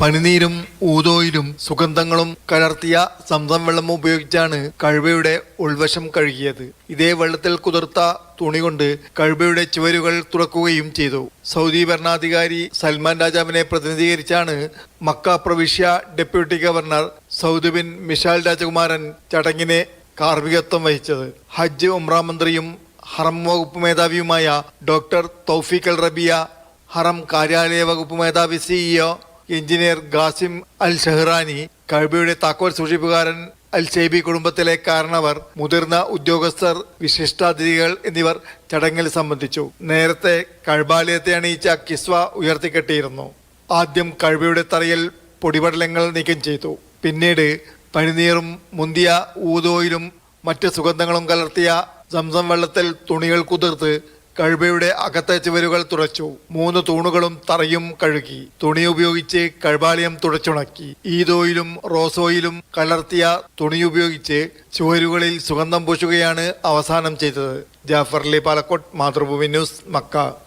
പനിനീരും ഊതോയിലും സുഗന്ധങ്ങളും കലർത്തിയ Zamzam വെള്ളം ഉപയോഗിച്ചാണ് കഴുവയുടെ ഉൾവശം കഴുകിയത്. ഇതേ വെള്ളത്തിൽ കുതിർത്ത തുണി കൊണ്ട് കഴുവയുടെ ചുവരുകൾ തുറക്കുകയും ചെയ്തു. സൗദി ഭരണാധികാരി സൽമാൻ രാജാവിനെ പ്രതിനിധീകരിച്ചാണ് മക്ക പ്രവിശ്യ deputy governor Saud bin Mishal രാജകുമാരൻ ചടങ്ങിനെ കാർമികത്വം വഹിച്ചത്. ഹജ്ജ് ഉംറ മന്ത്രിയും ഹറം വകുപ്പ് മേധാവിയുമായ ഡോക്ടർ തൗഫീഖ് റബിയ ഹറം കാര്യാലയ വകുപ്പ് മേധാവി CEO engineer Qasim al Shehrani കഴബയുടെ താക്കോൽ സൂക്ഷിപ്പുകാരൻ അൽ ഷെയ്ബി കുടുംബത്തിലെ കാരണവർ മുതിർന്ന ഉദ്യോഗസ്ഥർ വിശിഷ്ടാതിഥികൾ എന്നിവർ ചടങ്ങിൽ സംബന്ധിച്ചു. നേരത്തെ കഴബാലയത്തെ അണിയിച്ച കിസ്വ ഉയർത്തിക്കെട്ടിയിരുന്നു. ആദ്യം കഴബയുടെ തറയിൽ പൊടിപടലങ്ങൾ നീക്കം ചെയ്തു. പിന്നീട് പനിനീറും മുന്തിയ ഊതോയിലും മറ്റ് സുഗന്ധങ്ങളും കലർത്തിയ സംസം വെള്ളത്തിൽ തുണികൾ കുതിർത്ത് കഴുബയുടെ അകത്തെ ചുവരുകൾ തുടച്ചു. മൂന്ന് തൂണുകളും തറയും കഴുകി. തുണി ഉപയോഗിച്ച് കഴുപാലയം തുടച്ചുണക്കി. ഈദോയിലും റോസോയിലും കലർത്തിയ തുണി ഉപയോഗിച്ച് ചുവരുകളിൽ സുഗന്ധം പൂശുകയാണ് അവസാനം ചെയ്തത്. Jafar Ali Palakkot Mathrubhumi news Mecca.